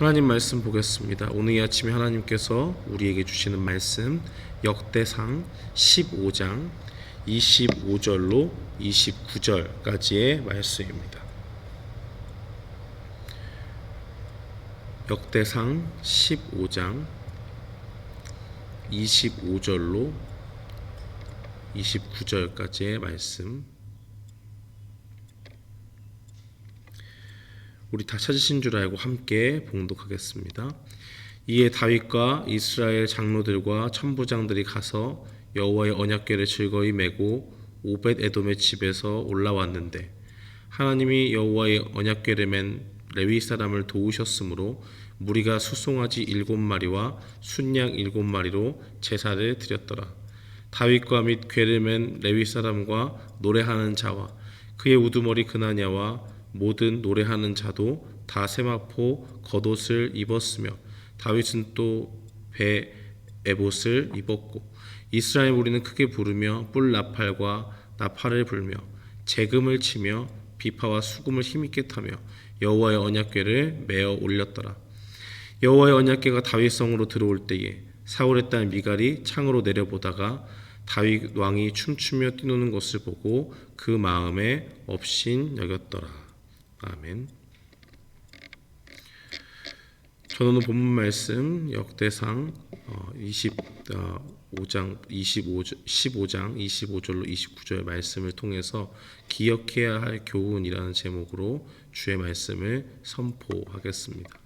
하나님 말씀 보겠습니다. 오늘 이 아침에 하나님께서 우리에게 주시는 말씀 역대상 15장 25절로 29절까지의 말씀입니다. 역대상 15장 25절로 29절까지의 말씀 우리 다 찾으신 줄 알고 함께 봉독하겠습니다. 이에 다윗과 이스라엘 장로들과 천부장들이 가서 여호와의 언약궤를 즐거이 메고 오벳 에돔의 집에서 올라왔는데 하나님이 여호와의 언약궤를 맨 레위 사람을 도우셨으므로 무리가 수송아지 일곱 마리와 순양 일곱 마리로 제사를 드렸더라. 다윗과 및 궤를 맨 레위 사람과 노래하는 자와 그의 우두머리 그나냐와 모든 노래하는 자도 다 세마포 겉옷을 입었으며 다윗은 또 배 에봇을 입었고 이스라엘 무리는 크게 부르며 뿔 나팔과 나팔을 불며 재금을 치며 비파와 수금을 힘있게 타며 여호와의 언약궤를 메어 올렸더라 여호와의 언약궤가 다윗성으로 들어올 때에 사울의 딸 미갈이 창으로 내려보다가 다윗 왕이 춤추며 뛰노는 것을 보고 그 마음에 업신 여겼더라. 아멘. 저는 오늘 본문 말씀 역대상 25장 25 15장 25절로 29절 말씀을 통해서 기억해야 할 교훈이라는 제목으로 주의 말씀을 선포하겠습니다.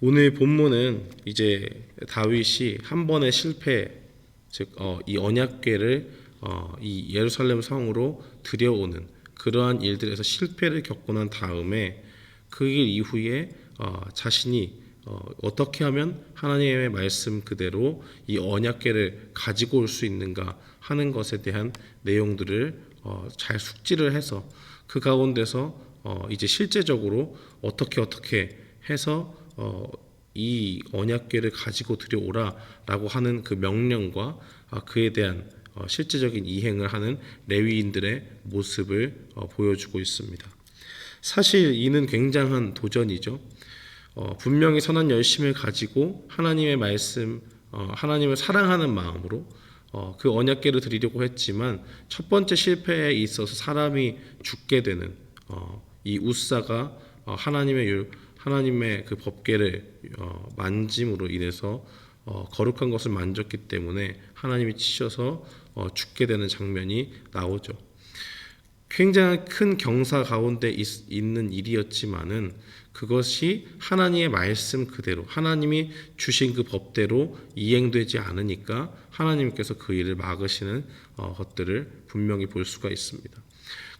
오늘 본문은 이제 다윗이 한 번의 실패 즉이 어, 언약궤를 어, 이 예루살렘 성으로 들여오는 그러한 일들에서 실패를 겪고 난 다음에 그 일 이후에 어, 자신이 어, 어떻게 하면 하나님의 말씀 그대로 이 언약궤를 가지고 올 수 있는가 하는 것에 대한 내용들을 어, 잘 숙지를 해서 그 가운데서 어, 이제 실제적으로 어떻게 어떻게 해서 어, 이 언약궤를 가지고 들여오라라고 하는 그 명령과 아, 그에 대한 어, 실제적인 이행을 하는 레위인들의 모습을 어, 보여주고 있습니다. 사실 이는 굉장한 도전이죠. 어, 분명히 선한 열심을 가지고 하나님의 말씀, 어, 하나님을 사랑하는 마음으로 어, 그 언약궤를 드리려고 했지만 첫 번째 실패에 있어서 사람이 죽게 되는 어, 이 우사가 어, 하나님의 율, 하나님의 그 법궤를 어, 만짐으로 인해서 어, 거룩한 것을 만졌기 때문에 하나님이 치셔서 어, 죽게 되는 장면이 나오죠. 굉장히 큰 경사 가운데 있, 있는 일이었지만은 그것이 하나님의 말씀 그대로 하나님이 주신 그 법대로 이행되지 않으니까 하나님께서 그 일을 막으시는 어, 것들을 분명히 볼 수가 있습니다.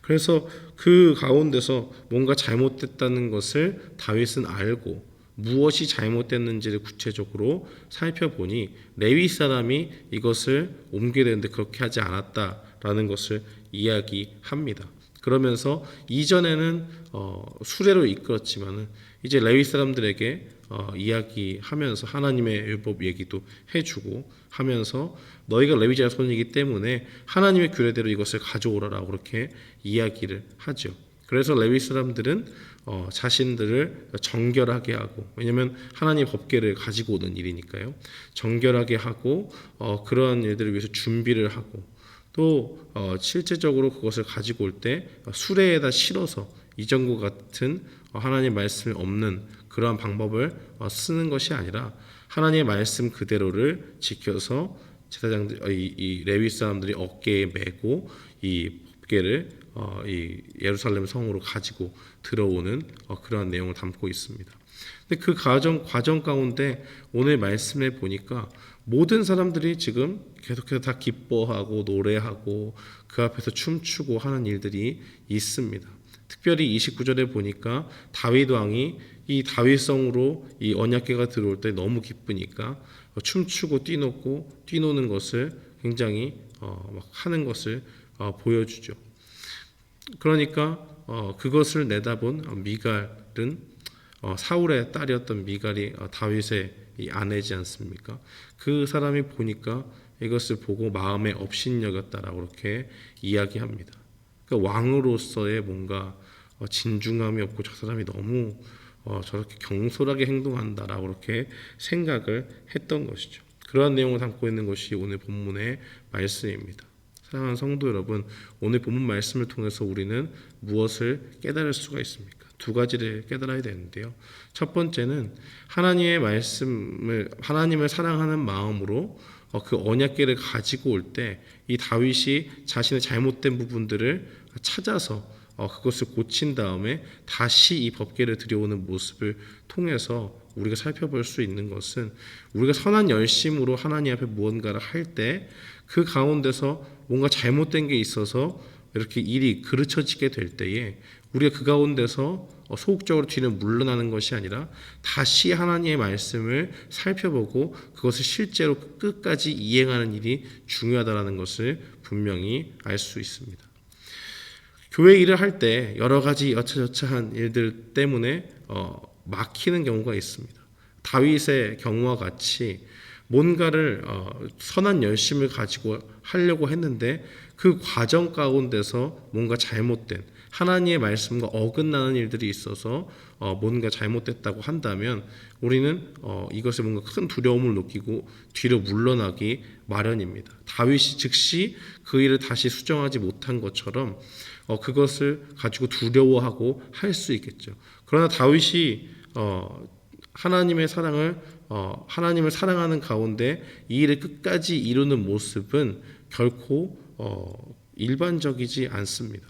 그래서 그 가운데서 뭔가 잘못됐다는 것을 다윗은 알고 무엇이 잘못됐는지를 구체적으로 살펴보니 레위 사람이 이것을 옮겨야 되는데 그렇게 하지 않았다라는 것을 이야기합니다. 그러면서 이전에는 어, 수레로 이끌었지만은 이제 레위 사람들에게 어, 이야기하면서 하나님의 율법 얘기도 해주고 하면서 너희가 레위 자손이기 때문에 하나님의 규례대로 이것을 가져오라라고 그렇게 이야기를 하죠. 그래서 레위 사람들은 어, 자신들을 정결하게 하고 왜냐하면 하나님 법계를 가지고 오는 일이니까요. 정결하게 하고 어, 그러한 일들을 위해서 준비를 하고 또 어, 실제적으로 그것을 가지고 올 때 수레에다 실어서 이전과 같은 어, 하나님 말씀이 없는 그러한 방법을 어, 쓰는 것이 아니라 하나님의 말씀 그대로를 지켜서 제사장들 어, 이, 이 레위 사람들이 어깨에 메고 이 법계를 어, 이 예루살렘 성으로 가지고 들어오는 어, 그러한 내용을 담고 있습니다. 근데 그 과정 과정 가운데 오늘 말씀에 보니까 모든 사람들이 지금 계속해서 다 기뻐하고 노래하고 그 앞에서 춤추고 하는 일들이 있습니다. 특별히 29절에 보니까 다윗 왕이 이 다윗성으로 이 언약궤가 들어올 때 너무 기쁘니까 춤추고 뛰노고 뛰노는 것을 굉장히 어, 막 하는 것을 어, 보여주죠. 그러니까 어, 그것을 내다본 미갈은 어, 사울의 딸이었던 미갈이 어, 다윗의 이 아내지 않습니까? 그 사람이 보니까 이것을 보고 마음에 업신여겼다라고 그렇게 이야기합니다. 그러니까 왕으로서의 뭔가 어, 진중함이 없고 저 사람이 너무 어, 저렇게 경솔하게 행동한다라고 그렇게 생각을 했던 것이죠. 그러한 내용을 담고 있는 것이 오늘 본문의 말씀입니다. 사랑하는 성도 여러분, 오늘 본문 말씀을 통해서 우리는 무엇을 깨달을 수가 있습니까? 두 가지를 깨달아야 되는데요. 첫 번째는 하나님의 말씀을 하나님을 사랑하는 마음으로 어, 그 언약궤를 가지고 올 때 이 다윗이 자신의 잘못된 부분들을 찾아서 어, 그것을 고친 다음에 다시 이 법궤를 들여오는 모습을 통해서 우리가 살펴볼 수 있는 것은 우리가 선한 열심으로 하나님 앞에 무언가를 할 때 그 가운데서 뭔가 잘못된 게 있어서 이렇게 일이 그르쳐지게 될 때에 우리가 그 가운데서 어, 소극적으로 뒤를 물러나는 것이 아니라 다시 하나님의 말씀을 살펴보고 그것을 실제로 끝까지 이행하는 일이 중요하다라는 것을 분명히 알 수 있습니다. 교회 일을 할 때 여러 가지 여차저차한 일들 때문에 어, 막히는 경우가 있습니다. 다윗의 경우와 같이 뭔가를 어, 선한 열심을 가지고 하려고 했는데 그 과정 가운데서 뭔가 잘못된 하나님의 말씀과 어긋나는 일들이 있어서 어, 뭔가 잘못됐다고 한다면 우리는 어, 이것에 뭔가 큰 두려움을 느끼고 뒤로 물러나기 마련입니다. 다윗이 즉시 그 일을 다시 수정하지 못한 것처럼 어, 그것을 가지고 두려워하고 할 수 있겠죠. 그러나 다윗이 어, 하나님의 사랑을 어, 하나님을 사랑하는 가운데 이 일을 끝까지 이루는 모습은 결코 어, 일반적이지 않습니다.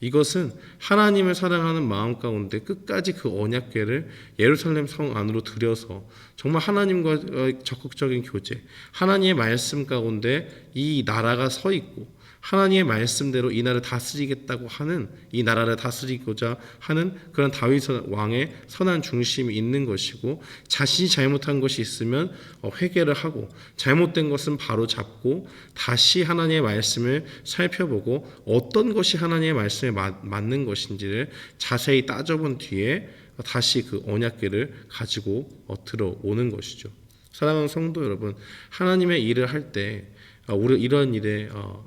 이것은 하나님을 사랑하는 마음 가운데 끝까지 그 언약궤를 예루살렘 성 안으로 들여서 정말 하나님과 적극적인 교제, 하나님의 말씀 가운데 이 나라가 서 있고 하나님의 말씀대로 이 나라를 다스리겠다고 하는 이 나라를 다스리고자 하는 그런 다윗 왕의 선한 중심이 있는 것이고 자신이 잘못한 것이 있으면 어, 회개를 하고 잘못된 것은 바로 잡고 다시 하나님의 말씀을 살펴보고 어떤 것이 하나님의 말씀에 맞는 것인지를 자세히 따져본 뒤에 다시 그 언약궤를 가지고 어, 들어오는 것이죠. 사랑하는 성도 여러분, 하나님의 일을 할 때 우리 이런 일에 어,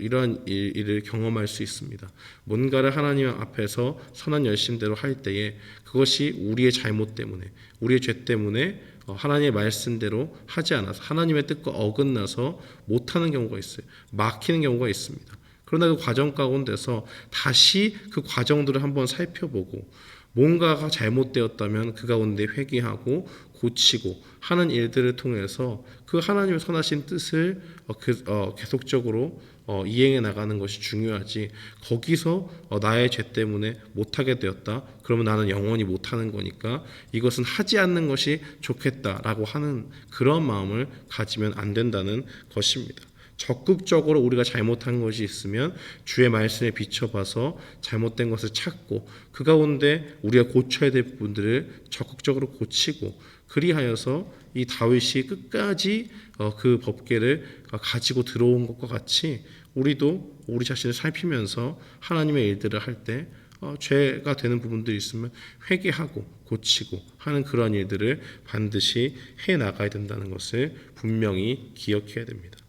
이러한 일을 경험할 수 있습니다. 뭔가를 하나님 앞에서 선한 열심대로 할 때에 그것이 우리의 잘못 때문에 우리의 죄 때문에 어, 하나님의 말씀대로 하지 않아서 하나님의 뜻과 어긋나서 못하는 경우가 있어요. 막히는 경우가 있습니다. 그러나 그 과정 가운데서 다시 그 과정들을 한번 살펴보고 뭔가가 잘못되었다면 그 가운데 회개하고 고치고 하는 일들을 통해서 그 하나님의 선하신 뜻을 어, 그, 어, 계속적으로 어, 이행해 나가는 것이 중요하지 거기서 어, 나의 죄 때문에 못하게 되었다 그러면 나는 영원히 못하는 거니까 이것은 하지 않는 것이 좋겠다라고 하는 그런 마음을 가지면 안 된다는 것입니다. 적극적으로 우리가 잘못한 것이 있으면 주의 말씀에 비춰봐서 잘못된 것을 찾고 그 가운데 우리가 고쳐야 될 부분들을 적극적으로 고치고 그리하여서 이 다윗이 끝까지 어, 그 법계를 가지고 들어온 것과 같이 우리도 우리 자신을 살피면서 하나님의 일들을 할때 어, 죄가 되는 부분들이 있으면 회개하고 고치고 하는 그러한 일들을 반드시 해 나가야 된다는 것을 분명히 기억해야 됩니다.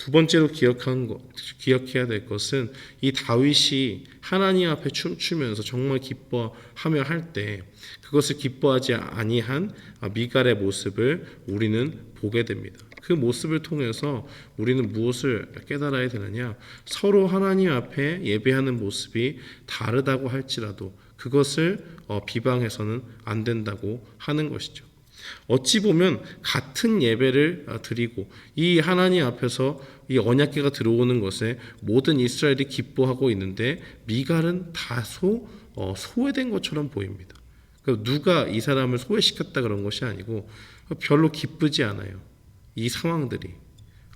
두 번째로 기억한 것, 기억해야 될 것은 이 다윗이 하나님 앞에 춤추면서 정말 기뻐하며 할 때 그것을 기뻐하지 아니한 미갈의 모습을 우리는 보게 됩니다. 그 모습을 통해서 우리는 무엇을 깨달아야 되느냐? 서로 하나님 앞에 예배하는 모습이 다르다고 할지라도 그것을 어, 비방해서는 안 된다고 하는 것이죠. 어찌 보면 같은 예배를 어, 드리고 이 하나님 앞에서 이 언약궤가 들어오는 것에 모든 이스라엘이 기뻐하고 있는데 미갈은 다소 어, 소외된 것처럼 보입니다. 그러니까 누가 이 사람을 소외시켰다 그런 것이 아니고 별로 기쁘지 않아요. 이 상황들이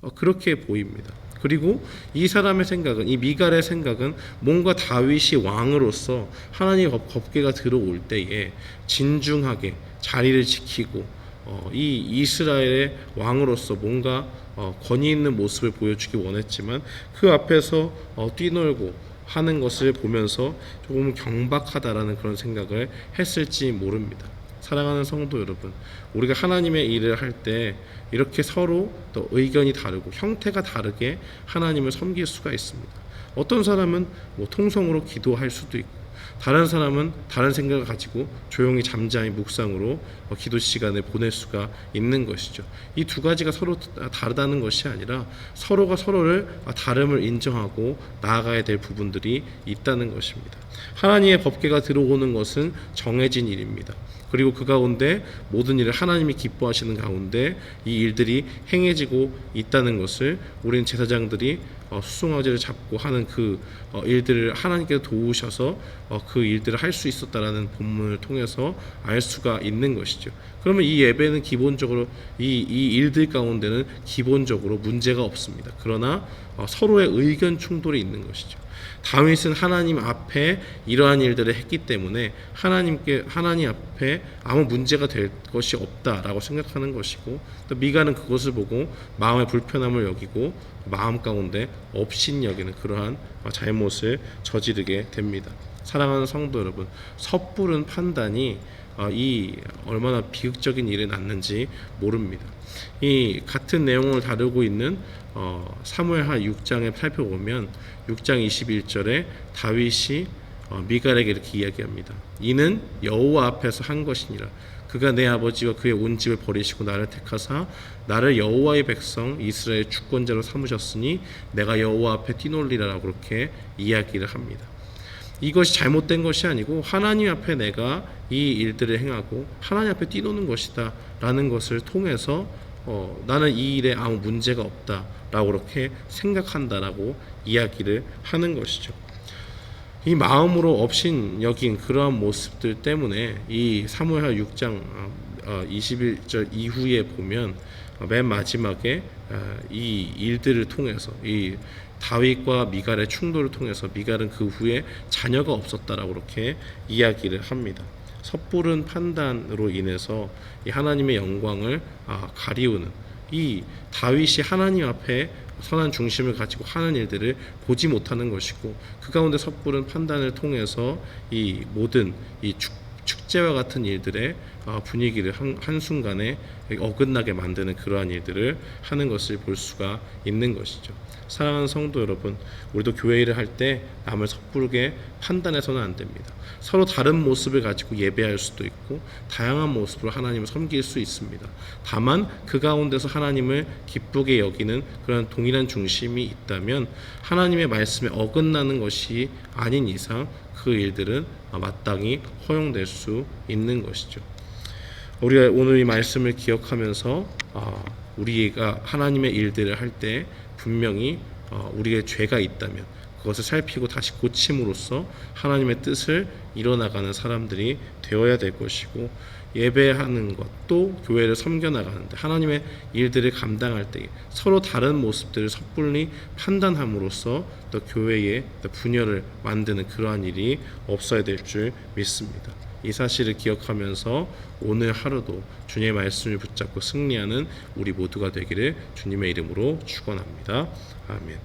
어, 그렇게 보입니다. 그리고 이 사람의 생각은 이 미갈의 생각은 뭔가 다윗이 왕으로서 하나님 법궤가 들어올 때에 진중하게 자리를 지키고 어, 이 이스라엘의 왕으로서 뭔가 어, 권위 있는 모습을 보여주기 원했지만 그 앞에서 어, 뛰놀고 하는 것을 보면서 조금 경박하다라는 그런 생각을 했을지 모릅니다. 사랑하는 성도 여러분, 우리가 하나님의 일을 할 때 이렇게 서로 또 의견이 다르고 형태가 다르게 하나님을 섬길 수가 있습니다. 어떤 사람은 뭐 통성으로 기도할 수도 있고, 다른 사람은 다른 생각을 가지고 조용히 잠잠히 묵상으로 어, 기도 시간을 보낼 수가 있는 것이죠. 이 두 가지가 서로 다르다는 것이 아니라 서로가 서로를 아, 다름을 인정하고 나아가야 될 부분들이 있다는 것입니다. 하나님의 법계가 들어오는 것은 정해진 일입니다. 그리고 그 가운데 모든 일을 하나님이 기뻐하시는 가운데 이 일들이 행해지고 있다는 것을 우리는 제사장들이 어, 수송아지를 잡고 하는 그 어, 일들을 하나님께서 도우셔서 어, 그 일들을 할 수 있었다라는 본문을 통해서 알 수가 있는 것이죠. 그러면 이 예배는 기본적으로 이, 이 일들 가운데는 기본적으로 문제가 없습니다. 그러나 어, 서로의 의견 충돌이 있는 것이죠. 다윗은 하나님 앞에 이러한 일들을 했기 때문에 하나님께 하나님 앞에 아무 문제가 될 것이 없다라고 생각하는 것이고 또 미가는 그것을 보고 마음의 불편함을 여기고 마음 가운데 업신 여기는 그러한 잘못을 저지르게 됩니다. 사랑하는 성도 여러분, 섣부른 판단이 어, 이 얼마나 비극적인 일이 났는지 모릅니다. 이 같은 내용을 다루고 있는 어, 사무엘하 6장에 살펴보면 6장 21절에 다윗이 어, 미갈에게 이렇게 이야기합니다. 이는 여호와 앞에서 한 것이니라. 그가 내 아버지와 그의 온 집을 버리시고 나를 택하사 나를 여호와의 백성 이스라엘 주권자로 삼으셨으니 내가 여호와 앞에 뛰놀리라라고 그렇게 이야기를 합니다. 이것이 잘못된 것이 아니고 하나님 앞에 내가 이 일들을 행하고 하나님 앞에 뛰노는 것이다라는 것을 통해서 어, 나는 이 일에 아무 문제가 없다라고 그렇게 생각한다라고 이야기를 하는 것이죠. 이 마음으로 없인 여긴 그러한 모습들 때문에 이 사무엘하 6장 21절 이후에 보면 어, 맨 마지막에 어, 이 일들을 통해서 이 다윗과 미갈의 충돌을 통해서 미갈은 그 후에 자녀가 없었다라고 그렇게 이야기를 합니다. 섣부른 판단으로 인해서 이 하나님의 영광을 아, 가리우는 이 다윗이 하나님 앞에 선한 중심을 가지고 하는 일들을 보지 못하는 것이고 그 가운데 섣부른 판단을 통해서 이 모든 이 축, 축제와 같은 일들의 아, 분위기를 한, 한순간에 어긋나게 만드는 그러한 일들을 하는 것을 볼 수가 있는 것이죠. 사랑하는 성도 여러분, 우리도 교회 일을 할 때 남을 섣부르게 판단해서는 안 됩니다. 서로 다른 모습을 가지고 예배할 수도 있고 다양한 모습으로 하나님을 섬길 수 있습니다. 다만 그 가운데서 하나님을 기쁘게 여기는 그런 동일한 중심이 있다면 하나님의 말씀에 어긋나는 것이 아닌 이상 그 일들은 마땅히 허용될 수 있는 것이죠. 우리가 오늘 이 말씀을 기억하면서 아, 우리가 하나님의 일들을 할 때 분명히 어, 우리의 죄가 있다면 그것을 살피고 다시 고침으로써 하나님의 뜻을 이뤄나가는 사람들이 되어야 될 것이고 예배하는 것도 교회를 섬겨 나가는데 하나님의 일들을 감당할 때 서로 다른 모습들을 섣불리 판단함으로써 또 교회의 또 분열을 만드는 그러한 일이 없어야 될 줄 믿습니다. 이 사실을 기억하면서 오늘 하루도 주님의 말씀을 붙잡고 승리하는 우리 모두가 되기를 주님의 이름으로 축원합니다. 아멘.